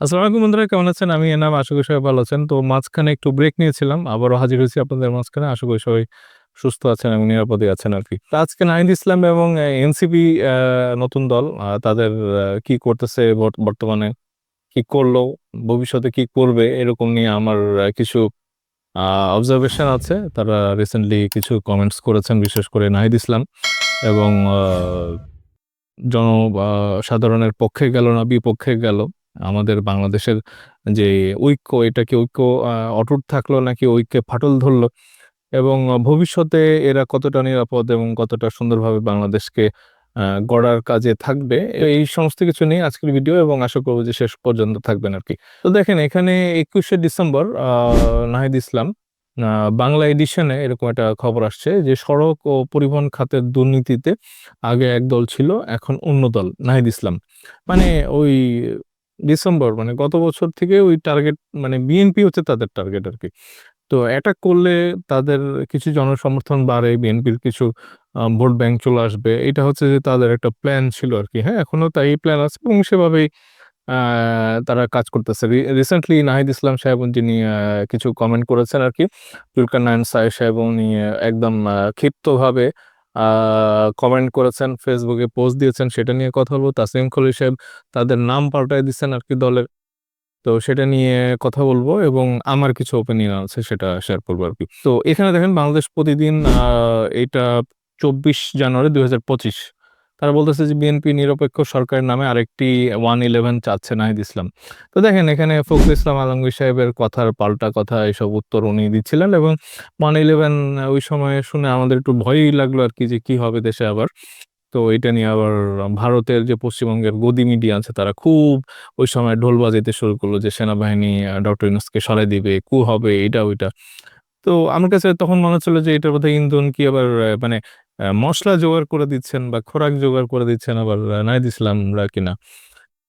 আসসালামু আলাইকুম বন্ধুরা কেমন আছেন? আমি এনাম আশা করি সবাই ভালো আছেন। তো মাঝখানে একটু ব্রেক নিয়েছিলাম। আবারও হাজির হয়েছি আপনাদের মাঝখানে। আশা করি সবাই সুস্থ আছেন এবং নিরাপদে আছেন আরকি। তো আজকে নাহিদ ইসলাম এবং এনসিপি নতুন দল তাদের কি করতেছে বর্ত বর্তমানে, কি করল, ভবিষ্যতে কি করবে এরকম নিয়ে আমার কিছু অবজারভেশন আছে। তারা রিসেন্টলি কিছু কমেন্টস করেছেন বিশেষ করে নাহিদ ইসলাম এবং জন সাধারণের পক্ষে গেল না বিপক্ষে গেল। আমাদের বাংলাদেশের যে ঐক্য এটা কি ঐক্য অটুট থাকল নাকি ঐক্যে ফাটল ধরলো এবং ভবিষ্যতে এরা কতটা নিরাপদ এবং কতটা সুন্দরভাবে বাংলাদেশকে গড়ার কাজে থাকবে, এই সমস্ত কিছু নিয়ে আজকের ভিডিও এবং আশা করব যে শেষ পর্যন্ত থাকবেন আর কি তো দেখেন, এখানে ২১শে ডিসেম্বর নাহিদ ইসলাম বাংলা এডিশনে এরকম একটা খবর আসছে যে সড়ক ও পরিবহন খাতের দুর্নীতিতে আগে এক দল ছিল, এখন অন্য দল, নাহিদ ইসলাম। মানে ওই ডিসেম্বর মানে গত বছর থেকে ওই টার্গেট মানে বিএনপি হচ্ছে তাদের টার্গেট আর কি তো অ্যাটাক করলে তাদের কিছু জনসমর্থন বাড়ে, বিএনপির কিছু ভোট ব্যাংক চলে আসবে। এটা হচ্ছে যে তাদের একটা প্ল্যান ছিল আর কি হ্যাঁ? এখনও তাই প্ল্যান আছে এবং সেভাবেই তারা কাজ করতেছে। রিসেন্টলি নাহিদ ইসলাম সাহেব যিনি কিছু কমেন্ট করেছেন আরকি। জুলকার নাইন সাহেব উনি একদম ক্ষিপ্তভাবে কমেন্ট করেছেন, ফেসবুকে পোস্ট দিয়েছেন সেটা নিয়ে কথা বলব তাসিম খলি সাহেব তাদের নাম পাল্টায় দিচ্ছেন আর কি দলের। তো সেটা নিয়ে কথা বলব এবং আমার কিছু ওপিনিয়ন আছে সেটা শেয়ার করব আরকি। তো এখানে দেখেন বাংলাদেশ প্রতিদিন এটা ২৪ জানুয়ারি ২০২৫ তারা বলতেছে যে বিএনপি নিরপেক্ষ সরকারের নামে আরেকটি 111 চাচ্ছে নাহিদ ইসলাম। তো দেখেন এখানে ফখরুল ইসলাম আলমগীর সাহেবের কথার পাল্টা কথা এসব উত্তর উনি দিচ্ছিলেন এবং 111 ওই সময়ে শুনে আমাদের একটু ভয়ই লাগল আর কি যে কি হবে দেশে আবার। তো এটা নিয়ে আবার ভারতের যে পশ্চিমবঙ্গের গদি মিডিয়া আছে তারা খুব ওই সময় ঢোল বাজাইতে শুরু করল যে সেনাবাহিনী ডক্টর ইউনূসকে সরাই দিবে, কু হবে এটা ওইটা। তো আমার কাছে তখন মনে হচ্ছিল যে এটার বোধহয় ইন্ধন কি আবার মানে আ মসলা জোগাড় করে দিচ্ছেন বা খোরাক জোগাড় করে দিচ্ছেন আবার নাহিদ ইসলামরা কিনা।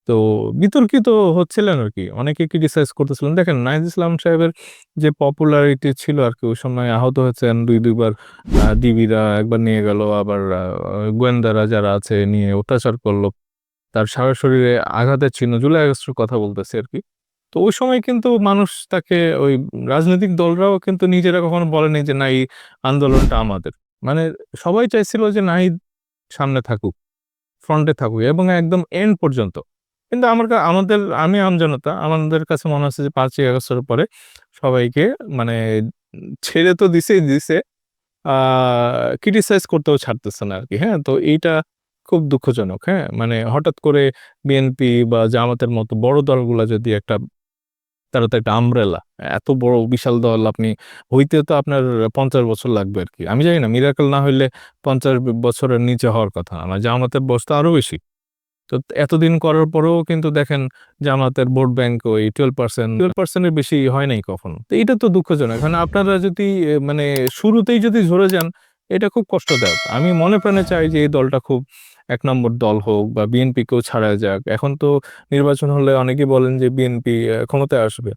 তো বিতর্কিত হচ্ছিলেন আর কি অনেকে ক্রিটিসাইজ করতেছিলেন। দেখেন নাহিদ ইসলাম সাহেবের যে পপুলারিটি ছিল আরকি, ওই সময় আহত হয়েছেন ২-২ বার আ ডিবিরা একবার নিয়ে গেল, আবার গোয়েন্দারা যারা আছে নিয়ে অত্যাচার করল। তার সারা শরীরে আঘাতের চিহ্ন জুলাই আগস্টের কথা বলতেছে আর কি তো ওই সময় কিন্তু মানুষ তাকে ওই রাজনৈতিক দলরাও কিন্তু নিজেরা কখনো বলেনি যে, না, এই আন্দোলনটা আমাদের। মানে সবাই চাইছিল যে নাহিদ সামনে থাকুক, ফ্রন্টে থাকুক এবং একদম এন্ড পর্যন্ত। কিন্তু আমার আমাদের আমি আমজনতা আমাদের কাছে মনে হচ্ছে যে পাঁচই আগস্টের পরে সবাইকে মানে ছেড়ে তো দিছেই দিছে, ক্রিটিসাইজ করতেও ছাড়তেছে না আর কি হ্যাঁ? তো এইটা খুব দুঃখজনক, হ্যাঁ? মানে হঠাৎ করে বিএনপি বা জামাতের মতো বড় দলগুলা যদি একটা তারা তো একটা আমব্রেলা। এত বড় বিশাল দল, আপনি হইতে তো আপনার ৫০ বছর লাগবে আর কি আমি জানি না মিরাকল না হইলে পঞ্চাশ বছরের নিচে হওয়ার কথা না। জামাতের বয়স তো আরও বেশি। তো এতদিন করার পরেও কিন্তু দেখেন জামাতের ভোট ব্যাংক ওই 12% 12% এর বেশি হয় নাই কখনো। তো এটা তো দুঃখজনক। এখন আপনারা যদি মানে শুরুতেই যদি ঝরে যান, এটা খুব কষ্টদায়ক। আমি মনে প্রাণে চাই যে এই দলটা খুব ১ নম্বর দল হোক বা বিএনপিকেও ছাড়া যাক। এখন তো নির্বাচন হলে অনেকেই বলেন যে বিএনপি ক্ষমতায় আসবে।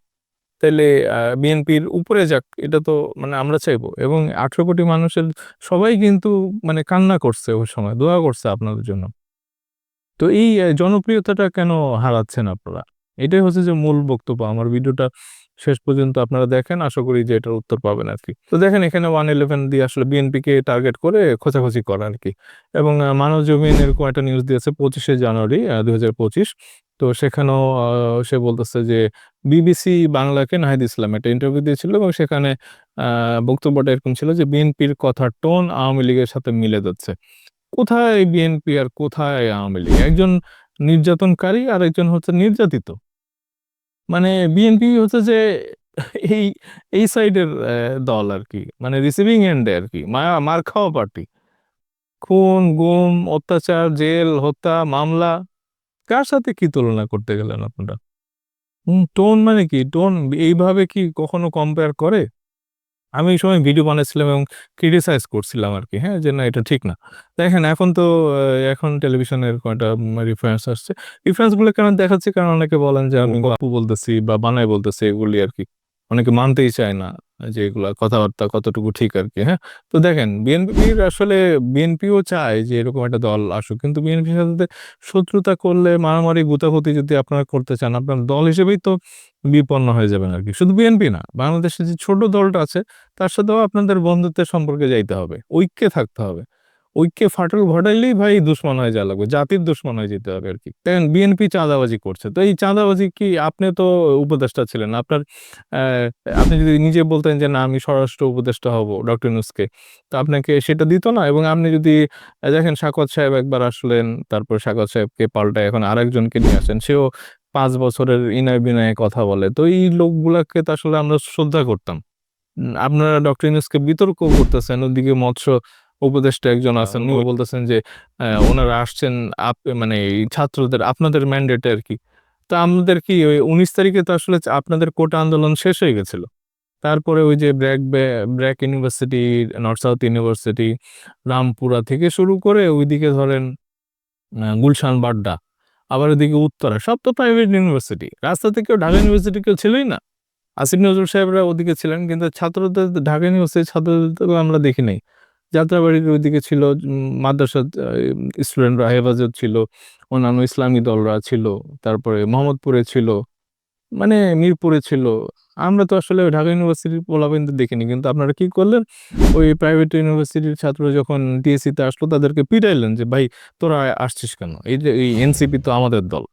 তাইলে আ বিএনপির উপরে যাক এটা তো মানে আমরা চাইব এবং ১৮ কোটি মানুষের সবাই কিন্তু মানে কান্না করছে ওই সময়, দোয়া করছে আপনাদের জন্য। তো এই জনপ্রিয়তাটা কেন হারাচ্ছেন আপনারা? এটাই হচ্ছে যে মূল বক্তব্য। আমার ভিডিওটা শেষ পর্যন্ত আপনারা দেখেন। আশা করি যে এটার উত্তর পাবেন আর কি তো দেখেন, এখানে 111 দিয়ে আসলে বিএনপিকে টার্গেট করে খোঁচাখুচি করা আর কি এবং মানব জমিন এরকম একটা নিউজ দিয়েছে ২৫শে জানুয়ারি ২০২৫ তো সেখানেও সে বলতেছে যে বিবিসি বাংলাকে নাহিদ ইসলাম একটা ইন্টারভিউ দিয়েছিল এবং সেখানে বক্তব্যটা এরকম ছিল যে বিএনপির কথার টোন আওয়ামী লীগের সাথে মিলে যাচ্ছে। কোথায় বিএনপি আর কোথায় আওয়ামী লীগ? একজন নির্যাতনকারী আর একজন হচ্ছে নির্যাতিত। মানে বিএনপি হচ্ছে যে এই, এই সাইডের দল আর কি মানে রিসিভিং এন্ডে আর কি মায়া মার খাওয়া পার্টি। খুন, গুম, অত্যাচার, জেল, হত্যা, মামলা। কার সাথে কি তুলনা করতে গেলেন আপনারা? টোন মানে কি? টোন এইভাবে কি কখনো কম্পেয়ার করে? আমি এই সময় ভিডিও বানাচ্ছিলাম এবং ক্রিটিসাইজ করছিলাম আর কি হ্যাঁ? যে না এটা ঠিক না। দেখেন এখন তো এখন টেলিভিশনের কয়টা রিফারেন্স আসছে। রেফারেন্সগুলো কেন দেখাচ্ছে কারণ অনেকে বলেন যে আমি গল্প বলতেছি বা বানাই বলতেছি এগুলি আর কি অনেকে মানতেই চায় না। যে এগুলা কথাবার্তা কতটুকু ঠিক আর কি হ্যাঁ? তো দেখেন, বিএনপির আসলে, বিএনপিও চায় যে এরকম একটা দল আসুক, কিন্তু বিএনপির সাথে শত্রুতা করলে, মারামারি গুতাগুতি যদি আপনারা করতে চান, আপনার দল হিসেবেই তো বিপন্ন হয়ে যাবেন আর কি। শুধু বিএনপি না, বাংলাদেশের যে ছোট দলটা আছে, তার সাথেও আপনাদের বন্ধুত্বের সম্পর্কে যাইতে হবে, ঐক্যে থাকতে হবে। ঐক্যে ফাটল ঘটাইলেই ভাই দুশ্মন হয়ে যাওয়া লাগবে, জাতির দুশ্মন হয়ে যেতে হবে আর কি দেখেন, বিএনপি চাঁদাবাজি করছে, তো এই চাঁদাবাজি কি আপনি তো উপদেষ্টা ছিলেন, আপনার আপনি যদি নিজে বলতেন যে না, আমি স্বরাষ্ট্র উপদেষ্টা হব ডক্টর ইউনুসকে, তো আপনাকে সেটা দিত না? এবং আপনি যদি দেখেন সাকত সাহেব একবার আসলেন, তারপর সাকত সাহেবকে পাল্টায় এখন আরেকজনকে নিয়ে আসেন, সেও পাঁচ বছরের ইনয় বিনয়ে কথা বলে, তো এই লোকগুলাকে তো আসলে আমরা শ্রদ্ধা করতাম। আপনারা ডক্টর ইউনুসকে বিতর্ক করতেছেন, ওদিকে মৎস্য উপদেষ্টা একজন আছেন উনি বলতেছেন যে আহ, ওনারা আসছেন আপ মানে ছাত্রদের আপনাদের ম্যান্ডেটে আর কি তো আমাদের কি ওই উনিশ তারিখে তো আসলে আপনাদের কোটা আন্দোলন শেষ হয়ে গেছিল। তারপরে ওই যে BRAC BRAC university North South University Rampura থেকে শুরু করে ওইদিকে ধরেন গুলশান বাড্ডা আবার ওইদিকে উত্তরা সব তো প্রাইভেট ইউনিভার্সিটি রাস্তা থেকেও ঢাকা ইউনিভার্সিটি কেউ ছিলই না। আসিফ নজরুল সাহেবরা ওদিকে ছিলেন কিন্তু ছাত্রদের ঢাকা ইউনিভার্সিটির ছাত্রদের আমরা দেখি নাই। যাত্রাবাড়ির ওইদিকে ছিল মাদ্রাসা স্টুডেন্টরা হেফাজত ছিল, অন্যান্য ইসলামী দলরা ছিল, তারপরে মোহাম্মদপুরে ছিল মানে মিরপুরে ছিল। আমরা তো আসলে ঢাকা ইউনিভার্সিটির পোলাপেনদের দেখিনি, কিন্তু আপনারা কি করলেন? ওই প্রাইভেট ইউনিভার্সিটির ছাত্র যখন টিএসসি তে আসলো, তাদেরকে পিটাইলেন যে, ভাই, তোরা আসছিস কেন? এই যে, এই এনসিপি তো আমাদের দল।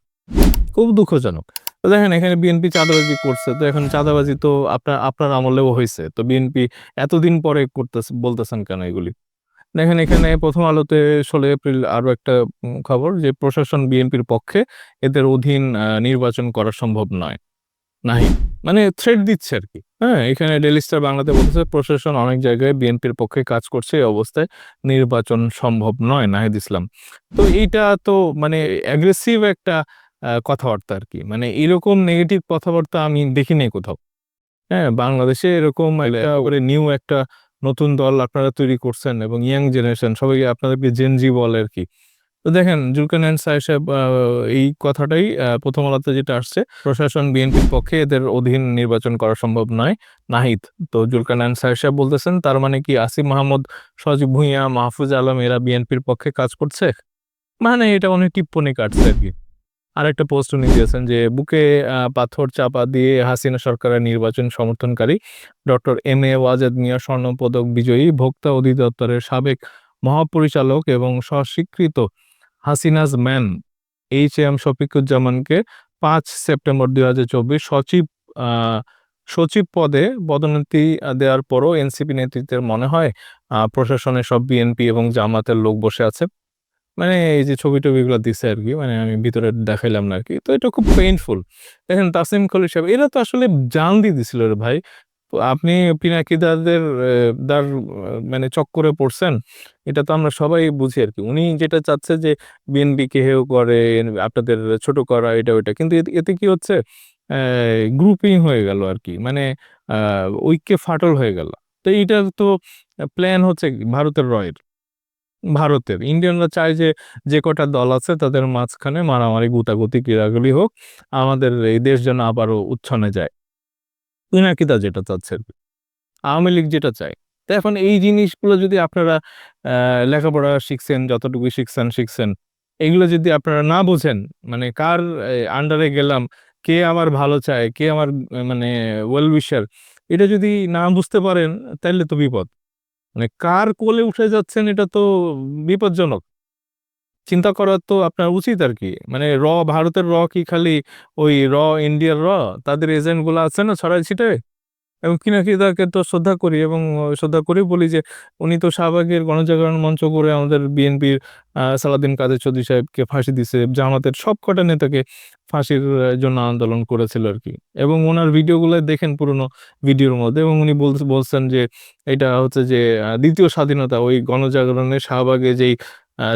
খুব দুঃখজনক। তো দেখেন, এখানে বিএনপি চাঁদাবাজি করছে। তো এখন চাঁদাবাজি তো আপনার আপনার আমলেও হয়েছে তো বিএনপি এতদিন পরে করতেছে, বলতেছেন কেন এগুলি? দেখেন, এখানে প্রথম আলোতে ষোলো এপ্রিল আরও একটা খবর যে প্রশাসন বিএনপির পক্ষে এদের অধীন নির্বাচন করা সম্ভব নয়। নাহি মানে থ্রেড দিচ্ছে আর কি হ্যাঁ এখানে ডেলি স্টার বাংলাতে বলতেছে, প্রশাসন অনেক জায়গায় বিএনপির পক্ষে কাজ করছে, এই অবস্থায় নির্বাচন সম্ভব নয়, নাহিদ ইসলাম। তো এইটা তো মানে অ্যাগ্রেসিভ একটা কথাবার্তা আর কি মানে এরকম নেগেটিভ কথাবার্তা আমি দেখিনি কোথাও। হ্যাঁ বাংলাদেশে এরকম নিউ একটা নতুন দল আপনারা তৈরি করছেন এবং ইয়াং জেনারেশন সবাই আপনাদেরকে জেনজি বলে আর কি তো দেখেন জুলকানাইন সাহেব আহ, এই কথাটাই প্রথম আলোতে যেটা আসছে প্রশাসন বিএনপির পক্ষে এদের অধীন নির্বাচন করা সম্ভব নয় নাহিদ। তো জুলকানাইন সাহেব বলতেছেন তার মানে কি আসিফ মাহমুদ সজীব ভুঁইয়া মাহফুজ আলম এরা বিএনপির পক্ষে কাজ করছে? মানে এটা অনেক টিপ্পনি কাটছে আর কি আর একটা পোস্ট উনি দিয়েছেন যে, বুকে পাথর চাপা দিয়ে হাসিনা সরকারের নির্বাচন সমর্থনকারী doctor M A Wazed Miah স্বর্ণপদক বিজয়ী ভোক্তা অধিদপ্তরের সাবেক মহাপরিচালক এবং স্বস্বীকৃত হাসিনাজ ম্যান এইচ এম শফিকুজ্জামানকে পাঁচ সেপ্টেম্বর দুই হাজার চব্বিশ সচিব সচিব পদে পদোন্নতি দেওয়ার পরও এনসিপি নেতৃত্বের মনে হয় প্রশাসনে সব বিএনপি এবং জামাতের লোক বসে আছে। মানে এই যে ছবি টবিগুলো দিছে আর কি মানে আমি ভিতরে দেখাইলাম না আর কি তো এটা খুব পেইনফুল দেখেন তাসিম খলিল সাহেব এরা তো আসলে জান দিয়ে দিছিল রে ভাই। আপনি পিনাকিদাদের আহ, দার মানে চক্করে পড়ছেন এটা তো আমরা সবাই বুঝি আর কি উনি যেটা চাচ্ছে যে বিএনপি কে হেও করে আপনাদের ছোট করা এটা ওইটা। কিন্তু এতে- কি হচ্ছে গ্রুপিং হয়ে গেল আর কি মানে ঐক্যে ফাটল হয়ে গেল। তো এইটা তো প্ল্যান হচ্ছে ভারতের রয়ের। ভারতের। ইন্ডিয়ানরা চায় যে যে কটা দল আছে তাদের মাঝখানে মারামারি, গুতাগুতি ক্রীড়াগুলি হোক, আমাদের এই দেশ যেন আবারও উচ্ছনে যায়। পিনাকিদা যেটা চাচ্ছে আওয়ামী লীগ যেটা চায়। তো এখন এই জিনিসগুলো যদি আপনারা লেখাপড়া শিখছেন যতটুকু শিখছেন শিখছেন, এগুলো যদি আপনারা না বোঝেন মানে কার আন্ডারে গেলাম, কে আমার ভালো চায়, কে আমার মানে ওয়েল উইশার এটা যদি না বুঝতে পারেন তাহলে তো বিপদ। মানে কার কোলে উঠে যাচ্ছেন এটা তো বিপজ্জনক। চিন্তা করার তো আপনার উচিত আর কি। মানে র, ভারতের র কি খালি ওই র, ইন্ডিয়ার র? তাদের এজেন্টগুলো আছে না ছড়াই ছিটায় এবং কিনাকি তাকে তো শ্রদ্ধা করি এবং শ্রদ্ধা করে বলি যে, উনি তো শাহবাগের গণজাগরণ মঞ্চ করে আমাদের বিএনপির সালাদিন কাদের চৌধুরী সাহেবকে ফাঁসি দিছে, জামাতের সব কটা নেতাকে ফাঁসির জন্য আন্দোলন করেছিল আর কি। এবং ওনার ভিডিওগুলো দেখেন পুরনো ভিডিওর মধ্যে এবং উনি বল- বলছেন যে, এটা হচ্ছে যে দ্বিতীয় স্বাধীনতা, ওই গণজাগরণে শাহবাগে যেই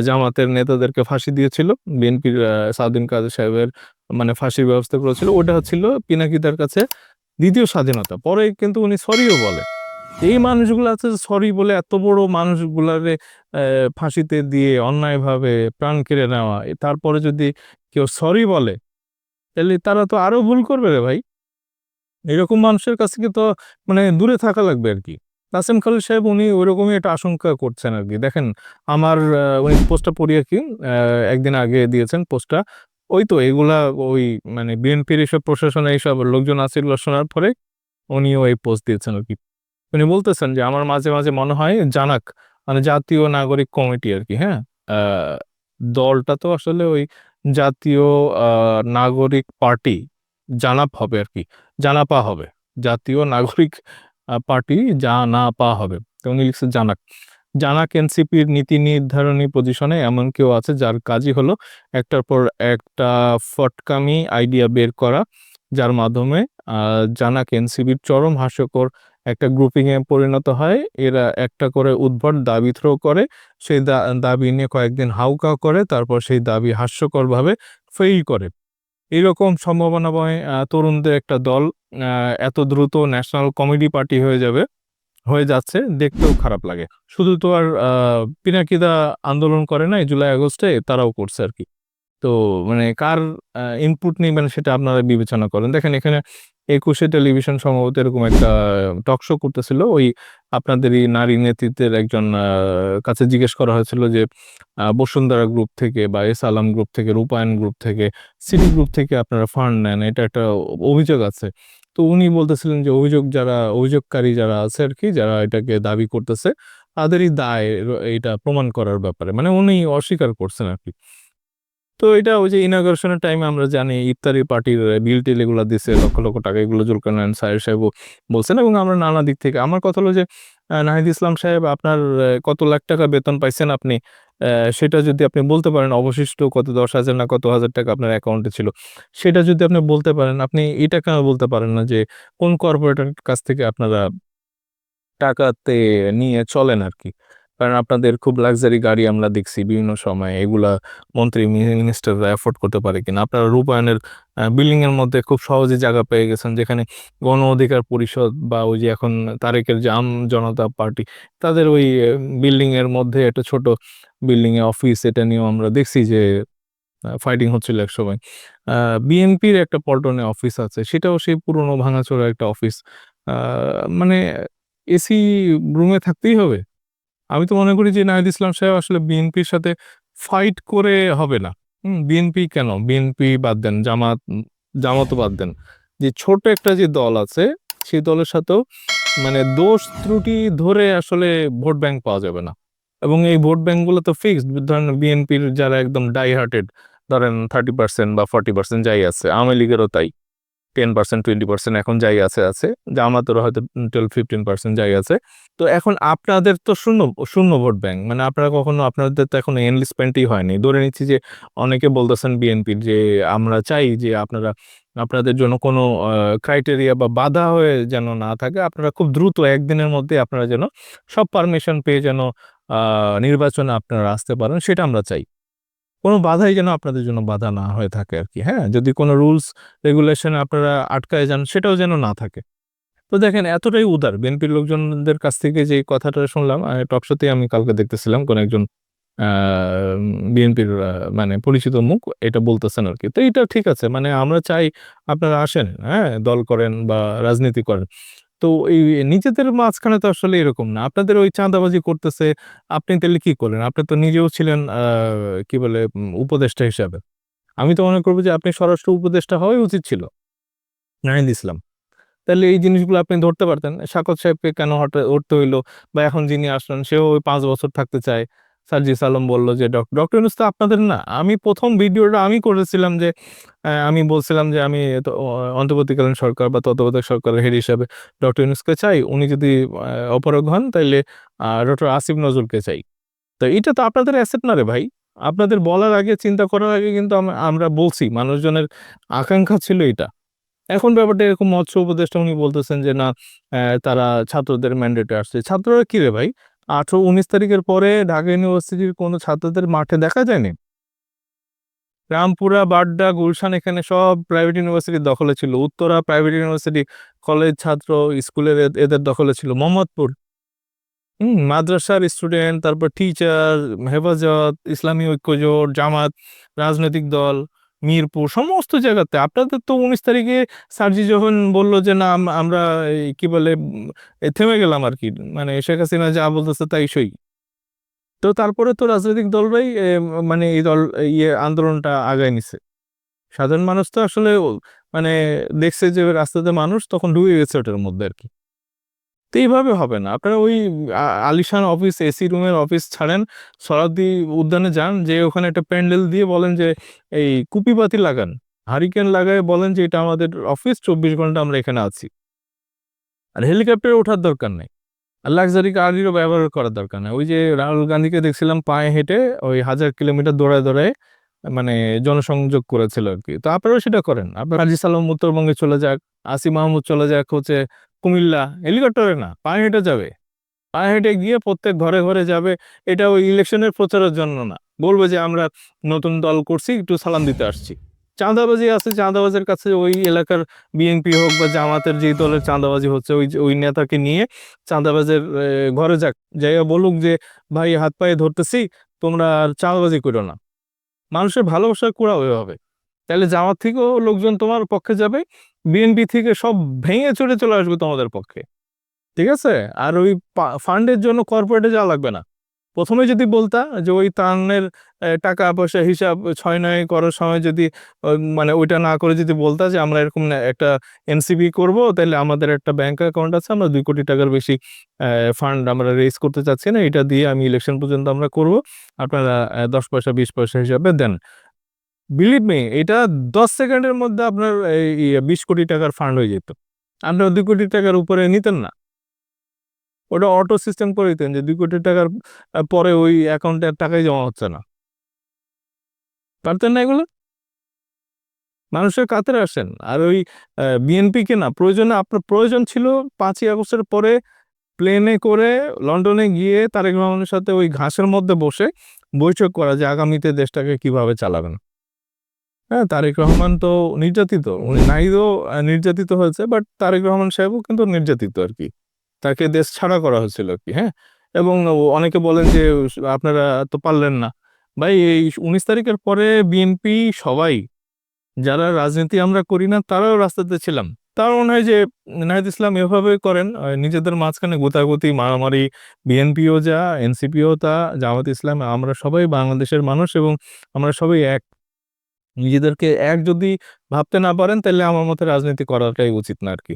জামাতের নেতাদেরকে ফাঁসি দিয়েছিল, বিএনপির সাউদ্দিন কাদের সাহেবের মানে ফাঁসির ব্যবস্থা করেছিল, ওটা হচ্ছিল পিনাকিদার কাছে দ্বিতীয় স্বাধীনতা। পরে কিন্তু উনি সরিও বলে। এই মানুষগুলো আছে সরি বলে এত বড় মানুষগুলারে ফাঁসিতে দিয়ে অন্যায়ভাবে প্রাণ কেড়ে নেওয়া। তারপরে যদি কেউ সরি বলে, তাহলে তারা তো আরও ভুল করবে রে ভাই। এরকম মানুষের কাছ থেকে তো মানে দূরে থাকা লাগবে আর কি। নাসিম খালিদ সাহেব উনি ওইরকমই একটা আশঙ্কা করছেন আর কি। দেখেন, আমার উনি পোস্টটা পড়িয়ে কি একদিন আগে দিয়েছেন পোস্টটা। ওই তো এগুলা ওই মানে বিএনপির এইসব প্রশাসনে এইসব লোকজন আছে এগুলো শোনার পরে উনিও এই পোস্ট দিয়েছেন আর কি। উনি বলতেছেন যে, আমার মাঝে মাঝে মনে হয় জানাক মানে জাতীয় নাগরিক কমিটি আর কি হ্যাঁ? দলটা তো আসলে ওই জাতীয় নাগরিক পার্টি, জানাপ হবে আর কি, জানাপা হবে। জাতীয় নাগরিক পার্টি জানাপা হবে। তো উনি লিখছে জানাক। জানাক এনসিপির নীতি নির্ধারণী পজিশনে এমন কেউ আছে যার কাজই হলো একটার পর একটা ফটকামি আইডিয়া বের করা, যার মাধ্যমে জানাক এনসিপির চরম হাস্যকর একটা গ্রুপিং এ পরিণত হয়। এরা একটা করে উদ্ভট দাবি থ্রো করে, সেই দাবি নিয়ে কয়েকদিন হাউকাউ করে, তারপর সেই দাবি হাস্যকরভাবে ফেইল করে। এরকম সম্ভাবনাময় তরুণদের একটা দল এত দ্রুত ন্যাশনাল কমেডি পার্টি হয়ে যাবে। হয়ে যাচ্ছে, দেখতেও খারাপ লাগে। শুধু তো আর পিনাকিদা আন্দোলন করে নাই জুলাই, আগস্টে, তারাও করছে আর কি। তো মানে কার ইনপুট নেবেন সেটা আপনারা বিবেচনা করেন। দেখেন এখানে একুশে টেলিভিশন সম্ভবত এরকম একটা টক শো করতেছিল। ওই আপনাদেরই নারী নেতৃত্বের একজন কাছে জিজ্ঞেস করা হয়েছিল যে বসুন্ধরা গ্রুপ থেকে বা এস আলম গ্রুপ থেকে, রূপায়ণ গ্রুপ থেকে, সিটি গ্রুপ থেকে আপনারা ফান্ড নেন। এটা একটা অভিযোগ আছে। তো উনি বলতেছিলেন যে, অভিযোগ যারা, অভিযোগকারী যারা আছে আর কি যারা এটাকে দাবি করতেছে, তাদেরই দায় এটা প্রমাণ করার ব্যাপারে। মানে উনি অস্বীকার করছেন আর কি তো এটা ওই যে ইনাগরেশনের টাইমে আমরা জানি, ইফতারি পার্টির বিল টিল এগুলো দিছে, লক্ষ লক্ষ টাকা এগুলো জুলকার নারায়ণ সাহেব সাহেব বলছেন এবং আমরা নানা দিক থেকে, আমার কথা হলো যে নাহিদ ইসলাম সাহেব, আপনার কত লাখ টাকা বেতন পাইছেন আপনি? সেটা যদি আপনি বলতে পারেন, অবশিষ্ট কত দশ হাজার না কত হাজার টাকা আপনার অ্যাকাউন্টে ছিল, সেটা যদি আপনি বলতে পারেন, আপনি এটা কেন বলতে পারেন না যে, কোন কর্পোরেটের কাছ থেকে আপনারা টাকাতে নিয়ে চলেন আর কি কারণ আপনাদের খুব লাক্সারি গাড়ি আমরা দেখছি বিভিন্ন সময়। এগুলা মন্ত্রী মিনিস্টাররা অ্যাফোর্ড করতে পারে কিনা। আপনারা রূপায়ণের বিল্ডিং এর মধ্যে খুব সহজে জায়গা পেয়ে গেছেন, যেখানে গণ অধিকার পরিষদ বা ওই যে এখন তারেকের যে আম জনতা পার্টি, তাদের ওই বিল্ডিং এর মধ্যে একটা ছোট বিল্ডিং এ অফিস এটা নিয়েও আমরা দেখছি যে ফাইটিং হচ্ছিল এক সময়। বিএনপির একটা পল্টনে অফিস আছে, সেটাও সেই পুরনো ভাঙাচোরা একটা অফিস মানে এসি রুমে থাকতেই হবে। আমি তো মনে করি যে নাহিদ ইসলাম সাহেব আসলে বিএনপির সাথে ফাইট করে হবে না। বিএনপি কেন? বিএনপি বাদ দেন, জামাত জামাতও বাদ দেন। যে ছোট একটা যে দল আছে, সেই দলের সাথেও মানে দোষ ত্রুটি ধরে আসলে ভোট ব্যাংক পাওয়া যাবে না। এবং এই ভোট ব্যাংকগুলো তো ফিক্সড ধরেন বিএনপির যারা একদম ডাই হার্টেড ধরেন থার্টি পার্সেন্ট বা ফর্টি পার্সেন্ট যাই আছে, আওয়ামী লীগেরও তাই। টেন পার্সেন্ট টোয়েন্টি পার্সেন্ট এখন যাই আছে আছে। জামাতেরও হয়তো টুয়েলভ ফিফটিন পার্সেন্ট যাই আছে। তো এখন আপনাদের তো শূন্য শূন্য ভোট ব্যাংক। মানে আপনারা কখনো, আপনাদের তো এখন এনলিস্টমেন্টই হয়নি। ধরে নিচ্ছি যে অনেকে বলতেছেন বিএনপির যে আমরা চাই যে আপনারা, আপনাদের জন্য কোনো ক্রাইটেরিয়া বা বাধা হয়ে যেন না থাকে, আপনারা খুব দ্রুত একদিনের মধ্যে আপনারা যেন সব পারমিশন পেয়ে যেন নির্বাচনে আপনারা আসতে পারেন, সেটা আমরা চাই। কোনো বাধাই যেন আপনাদের জন্য বাধা না হয়ে থাকে আর কি হ্যাঁ? যদি কোনো রুলস রেগুলেশন আপনারা আটকায় যান, সেটাও যেন না থাকে। তো দেখেন, এতটাই উদার। বিএনপির লোকজনদের কাছ থেকে যে কথাটা শুনলাম টক শোতে আমি কালকে দেখতেছিলাম কোন একজন বিএনপির মানে পরিচিত মুখ এটা বলতেছেন আর কি। তো এটা ঠিক আছে মানে আমরা চাই আপনারা আসেন হ্যাঁ? দল করেন বা রাজনীতি করেন। তো এই নিজেদের মাঝখানে তো আসলে এরকম না। আপনাদের ওই চাঁদাবাজি করতেছে, আপনি তাহলে কি করলেন? আপনি তো নিজেও ছিলেন কি বলে উপদেষ্টা হিসাবে। আমি তো মনে করব যে আপনি স্বরাষ্ট্র উপদেষ্টা হওয়াই উচিত ছিল, নাহিদ ইসলাম। তাহলে এই জিনিসগুলো আপনি ধরতে পারতেন। শাকত সাহেবকে কেন হঠাৎ উঠতে হইল? বা এখন যিনি আসলেন, সেও ওই পাঁচ বছর থাকতে চায়। সার্জিস আলম বলল যে, ডক্টর ডক্টর ইউনুস তো আপনাদের না। আমি প্রথম ভিডিওটা আমি করেছিলাম যে আমি বলছিলাম যে, আমি অন্তর্বর্তীকালীন সরকার বা তত্ত্বাবধায়ক সরকারের হেড হিসাবে ডক্টর ইউনুসকে চাই। উনি যদি অপরাগ হন, তাইলে ডক্টর আসিফ নজরুলকে চাই। তো এটা তো আপনাদের অ্যাসেট না রে ভাই। আপনাদের বলার আগে, চিন্তা করার আগে কিন্তু আমরা বলছি, মানুষজনের আকাঙ্ক্ষা ছিল এটা এখন ব্যাপারটা এরকম মৎস্য উপদেষ্টা উনি বলতেছেন যে, না তারা ছাত্রদের ম্যান্ডেটে আসছে। ছাত্ররা কি রে ভাই? আঠারো উনিশ তারিখের পরে ঢাকা ইউনিভার্সিটির কোনো ছাত্রদের মাঠে দেখা যায়নি? রামপুরা, বাড্ডা, গুলশান এখানে সব প্রাইভেট ইউনিভার্সিটির দখলে ছিল। উত্তরা প্রাইভেট ইউনিভার্সিটি কলেজ ছাত্র স্কুলের এদের দখলে ছিল। মোহাম্মদপুর। হুম, মাদ্রাসার স্টুডেন্ট তারপর টিচার হেফাজত, ইসলামী ঐক্যজোট, জামাত, রাজনৈতিক দল। মিরপুর, সমস্ত জায়গাতে। আপনাদের তো উনিশ তারিখে সার্জি যখন বলল যে, না আমরা কি বলে থেমে গেলাম আর কি মানে শেখ হাসিনা যা বলতেছে তাই সই। তো তারপরে তো রাজনৈতিক দলরাই মানে এই দল ইয়ে আন্দোলনটা আগায় নিছে। সাধারণ মানুষ তো আসলে মানে দেখছে যে রাস্তাতে মানুষ তখন ডুবে গেছে ওটার মধ্যে আর কি তো এইভাবে হবে না। আপনারা ওই আলিশান অফিস, এসি রুমের অফিস ছাড়েন, সরাদি উদ্যানে যান, যে ওখানে একটা প্যান্ডেল দিয়ে বলেন যে, এই কুপিবাতি লাগান। হারিকেন লাগায় বলেন যে, এটা আমাদের অফিস, চব্বিশ ঘণ্টা আমরা এখানে আছি। আর হেলিকপ্টারে ওঠার দরকার নেই। আর লাক্সারি গাড়িরও ব্যবহার করার দরকার নেই। ওই যে রাহুল গান্ধীকে দেখছিলাম পায়ে হেঁটে, ওই হাজার কিলোমিটার দৌড়ায় দৌড়ায় মানে জনসংযোগ করেছিল আর কি। তো আপনারাও সেটা করেন। আপনার হাজি সালাম উত্তরবঙ্গে চলে যাক, আসিম মাহমুদ চলে যাক, হচ্ছে কুমিল্লা, হেলিকপ্টারে না পায়ে হেঁটে যাবে। পায়ে হেঁটে গিয়ে প্রত্যেক ঘরে ঘরে যাবে এটা ওই ইলেকশনের প্রচারের জন্য না। বলবে যে, আমরা নতুন দল করছি, একটু সালাম দিতে আসছি। চাঁদাবাজি আছে, চাঁদাবাজের কাছে ওই এলাকার বিএনপি হোক বা জামাতের যেই দলের চাঁদাবাজি হচ্ছে, ওই ওই নেতাকে নিয়ে চাঁদাবাজের ঘরে যাক। যাইয়া বলুক যে, ভাই, হাত পায়ে ধরতেছি, তোমরা আর চাঁদাবাজি করো না। মানুষের ভালোবাসা কুড়া হবে তাহলে জামাত থেকেও লোকজন তোমার পক্ষে যাবে বিএনপি থেকে সব ভেঙে চড়ে চলে আসবে তোমাদের পক্ষে। ঠিক আছে? আর ওই ফান্ডের জন্য কর্পোরেটে যাওয়া লাগবে না। প্রথমে যদি বলতা যে ওই এ, টাকা পয়সা হিসাব ছয় নয় করার সময় যদি মানে ওইটা না করে যদি বলতা যে আমরা এরকম একটা এনসিবি করব তাহলে আমাদের একটা ব্যাংক অ্যাকাউন্ট আছে আমরা দুই কোটি টাকার বেশি ফান্ড আমরা রেজ করতে চাচ্ছি না এটা দিয়ে আমি ইলেকশন পর্যন্ত আমরা করব। আপনারা দশ পয়সা বিশ পয়সা হিসাবে দেন। বিলিভ মি এটা দশ সেকেন্ডের মধ্যে আপনার এই বিশ কোটি টাকার ফান্ড হয়ে যেত। আপনারা দুই কোটি টাকার উপরে নিতেন না। ওটা অটো সিস্টেম করে দিতেন যে দুই কোটি টাকার পরে ওই অ্যাকাউন্টে আর টাকাই জমা হচ্ছে না। পারতেন না এগুলো? মানুষের কাতারে আসেন। আর ওই বিএনপি কে না, প্রয়োজনে আপনার প্রয়োজন ছিল পাঁচই আগস্টের পরে প্লেনে করে লন্ডনে গিয়ে তারেক রহমানের সাথে ওই ঘাসের মধ্যে বসে বৈঠক করা যে আগামীতে দেশটাকে কীভাবে চালাবেন। হ্যাঁ তারেক রহমান তো নির্যাতিত। উনি নাইদও নির্যাতিত হয়েছে বাট তারেক রহমান সাহেবও কিন্তু নির্যাতিত আর কি। তাকে দেশ ছাড়া করা হয়েছিল আর কি হ্যাঁ? এবং অনেকে বলেন যে, আপনারা তো পারলেন না। ভাই, এই উনিশ তারিখের পরে বিএনপি সবাই, যারা রাজনীতি আমরা করি না, তারাও রাস্তাতে ছিলাম। তার মনে হয় যে নাহিদ ইসলাম এভাবে করেন নিজেদের মাঝখানে গোতাগুতি, মারামারি বিএনপিও যা এনসিপিও তা, জামাত ইসলাম, আমরা সবাই বাংলাদেশের মানুষ এবং আমরা সবাই এক। নিজেদেরকে এক যদি ভাবতে না পারেন তাহলে আমার মতে রাজনীতি করাটাই উচিত না আর কি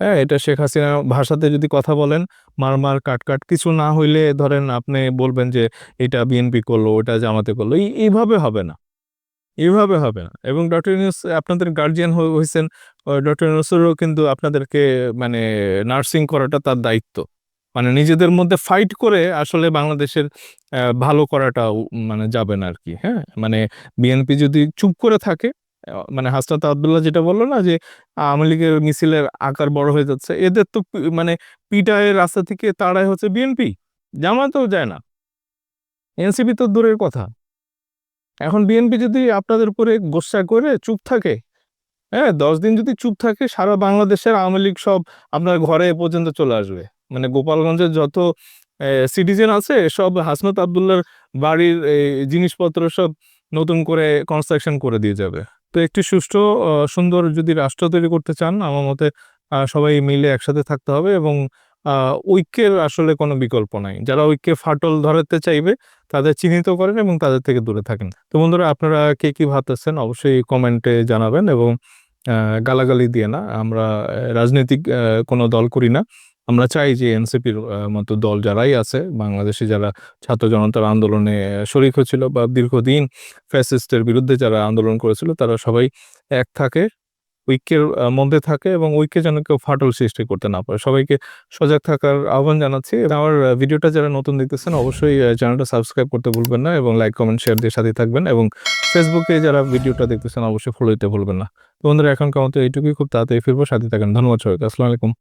হ্যাঁ এটা শেখ হাসিনা ভাষাতে যদি কথা বলেন, মারমার মার কাট কাট কিছু না হইলে ধরেন আপনি বলবেন যে, এটা বিএনপি করল, ওটা জামাতে করল। এইভাবে হবে না। এইভাবে হবে না। এবং ডক্টর ইউনুস আপনাদের গার্জিয়ান হয়েছেন ডক্টর ইউনুসেরও কিন্তু আপনাদেরকে মানে নার্সিং করাটা তার দায়িত্ব। মানে নিজেদের মধ্যে ফাইট করে আসলে বাংলাদেশের ভালো করাটা মানে যাবে না আর কি হ্যাঁ? মানে বিএনপি যদি চুপ করে থাকে মানে হাসনাত আবদুল্লাহ যেটা বলল না যে, আওয়ামী লীগের মিছিলের আকার বড় হয়ে যাচ্ছে, এদের তো মানে পিটায় রাস্তা থেকে তাড়ায় হচ্ছে বিএনপি জামাতেও যায় না। এনসিপি তো দূরের কথা। এখন বিএনপি যদি আপনাদের উপরে গোসা করে চুপ থাকে হ্যাঁ? দশ দিন যদি চুপ থাকে, সারা বাংলাদেশের আওয়ামী লীগ সব আপনার ঘরে পর্যন্ত চলে আসবে। মানে গোপালগঞ্জের যত সিটিজেন আছে, সব হাসনাত আবদুল্লার বাড়ির জিনিসপত্র সব নতুন করে কনস্ট্রাকশন করে দিয়ে যাবে। তো একটি সুষ্ঠু সুন্দর যদি রাষ্ট্র তৈরি করতে চান, আমার মতে সবাই মিলে একসাথে থাকতে হবে এবং ঐক্যের আসলে কোনো বিকল্প নাই। যারা ঐক্যে ফাটল ধরাতে চাইবে, তাদের চিহ্নিত করেন এবং তাদের থেকে দূরে থাকেন। তো বন্ধুরা, আপনারা কে কি ভাবতেছেন, অবশ্যই কমেন্টে জানাবেন এবং গালাগালি দিয়ে না, আমরা রাজনৈতিক কোনো দল করি না। আমরা চাই যে এনসিপির মতো দল যারাই আছে, বাংলাদেশে যারা ছাত্র জনতার আন্দোলনে শরিক হয়েছিল বা দীর্ঘদিন ফ্যাসিস্টের বিরুদ্ধে যারা আন্দোলন করেছিল, তারা সবাই এক থাকে, ঐক্যের মধ্যে থাকে এবং ঐক্যে যেন কেউ ফাটল সৃষ্টি করতে না পারে। সবাইকে সজাগ থাকার আহ্বান জানাচ্ছি আমার ভিডিওটা যারা নতুন দেখতেছেন, অবশ্যই চ্যানেলটা সাবস্ক্রাইব করতে ভুলবেন না এবং লাইক, কমেন্ট, শেয়ার দিয়ে সাথে থাকবেন এবং ফেসবুকে যারা ভিডিওটা দেখতেছেন, অবশ্যই ফলো দিতে ভুলবেন না। বন্ধুরা এখন কেমন এইটুকুই। খুব তাড়াতাড়ি ফিরবো সাথে থাকেন ধন্যবাদ সবাইকে। আসসালামু আলাইকুম।